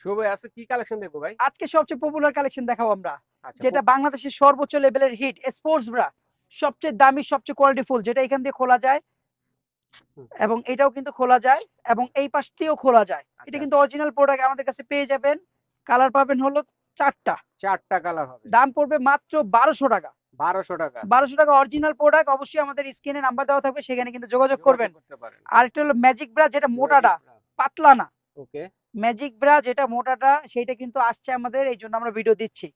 শুভ কি কালেকশন দেখব ভাই? আজকে সবচেয়ে পপুলার কালেকশন দেখাবো আমরা। আচ্ছা যেটা বাংলাদেশের সর্বোচ্চ লেভেলের হিট স্পোর্টস ব্রা সবচেয়ে দামি সবচেয়ে যেটা এখান দিয়ে খোলা যায়। এবং এটাও কিন্তু খোলা যায় এবং এই পাশ দিয়েও খোলা যায়। এটা আচ্ছা, কিন্তু অরিজিনাল প্রোডাক্ট আমাদের কাছে পেয়ে যাবেন। কালার পাবেন হলো চারটা। চারটা কালার হবে। দাম পড়বে মাত্র বারোশো টাকা। বারোশো টাকা। বারোশো টাকা অরিজিনাল প্রোডাক্ট অবশ্যই আমাদের স্ক্রিনে নাম্বার দেওয়া থাকবে সেখানে কিন্তু যোগাযোগ করবেন। করতে আর একটা হলো ম্যাজিক ব্রা যেটা মোটাটা পাতলা না। ওকে ম্যাজিক ব্রা যেটা মোটাটা সেটা কিন্তু আসছে আমাদের এই জন্য আমরা ভিডিও দিচ্ছি।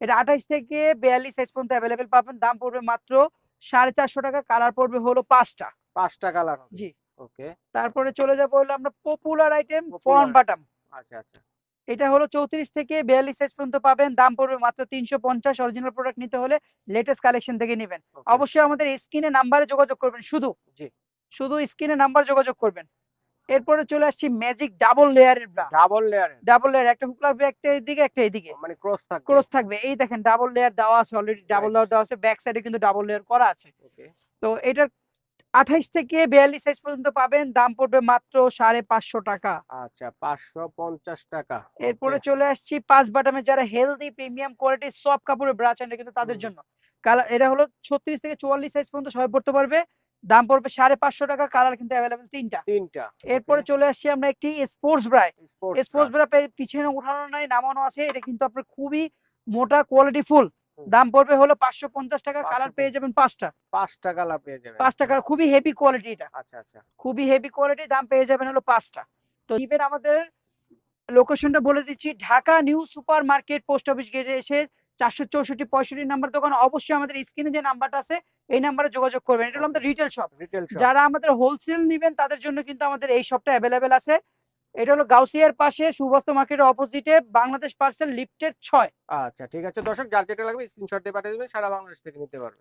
এটা আঠাইশ থেকে বিয়াল্লিশ সাইজ পর্যন্ত অ্যাভেলেবেল পাবেন দাম পড়বে মাত্র সাড়ে চারশো টাকা কালার পড়বে হলো পাঁচটা। পাঁচটা কালার জি। ওকে তারপরে চলে যাব হলো আমরা পপুলার আইটেম Popular বাটাম আচ্ছা আচ্ছা। এটা হলো চৌত্রিশ থেকে বিয়াল্লিশ সাইজ পর্যন্ত পাবেন দাম পড়বে মাত্র তিনশো পঞ্চাশ অরিজিনাল প্রোডাক্ট নিতে হলে লেটেস্ট কালেকশন থেকে নেবেন। অবশ্যই আমাদের স্ক্রিনে নাম্বারে যোগাযোগ করবেন শুধু। জি। শুধু স্ক্রিনে নাম্বার যোগাযোগ করবেন। এরপরে চলে আসছি ম্যাজিক ডাবল লেয়ারের bra double layer double layer একটা হুক লাগবে একটা এইদিকে একটা এইদিকে মানে ক্রস থাকবে। ক্রস থাকবে। এই দেখেন ডাবল লেয়ার দেওয়া আছে অলরেডি ডাবল লেয়ার দেওয়া আছে ব্যাক সাইডে কিন্তু ডাবল লেয়ার করা আছে। তো এটার আঠাইশ থেকে বিয়াল্লিশ সাইজ পর্যন্ত পাবেন দাম পড়বে মাত্র সাড়ে পাঁচশো টাকা। আচ্ছা পাঁচশো পঞ্চাশ টাকা। এরপরে চলে আসছি পাঁচ বাটামের যারা হেলদি প্রিমিয়াম কোয়ালিটির সব কাপড়ের ব্রা চান কিন্তু তাদের জন্য। কালার এটা হলো ছত্রিশ থেকে চুয়াল্লিশ সাইজ পর্যন্ত সবাই পড়তে পারবে। দাম পড়বে সাড়ে পাঁচশো টাকা কালার কিন্তু অ্যাভেলেবেল তিনটা। তিনটা এরপরে চলে আসছি আমরা একটি স্পোর্টস ব্রায় স্পোর্টস স্পোর্টস ব্রা পিছনে উঠানো নাই নামানো আছে এটা কিন্তু আপনার খুবই মোটা কোয়ালিটি ফুল দাম পড়বে হলো পাঁচশো পঞ্চাশ টাকা কালার পেয়ে যাবেন পাঁচটা। পাঁচটা কালার পেয়ে যাবেন। পাঁচ টাকার খুবই হেভি কোয়ালিটি এটা। আচ্ছা আচ্ছা। খুবই হেভি কোয়ালিটি দাম পেয়ে যাবেন হলো পাঁচটা। তো ইভেন আমাদের লোকেশনটা বলে দিচ্ছি Dhaka new super market post office গেটে এসে চারশো চৌষট্টি পঁয়ষট্টি নাম্বার দোকান। অবশ্যই আমাদের স্ক্রিনে যে নাম্বারটা আছে এই নাম্বারে যোগাযোগ করবেন। এটা হলো আমাদের রিটেল শপ রিটেল শপ যারা আমাদের হোলসেল নেবেন তাদের জন্য কিন্তু আমাদের এই শপটা অ্যাভেলেবেল আছে। এটা হলো গাউসিয়ার পাশে সুভাষ মার্কেটের অপোজিটে বাংলাদেশ পার্সেল লিফটের ছয়। আচ্ছা ঠিক আছে। দর্শক যার যেটা লাগবে স্ক্রিনশট দিয়ে পাঠিয়ে দেবেন সারা বাংলাদেশ থেকে নিতে পারবে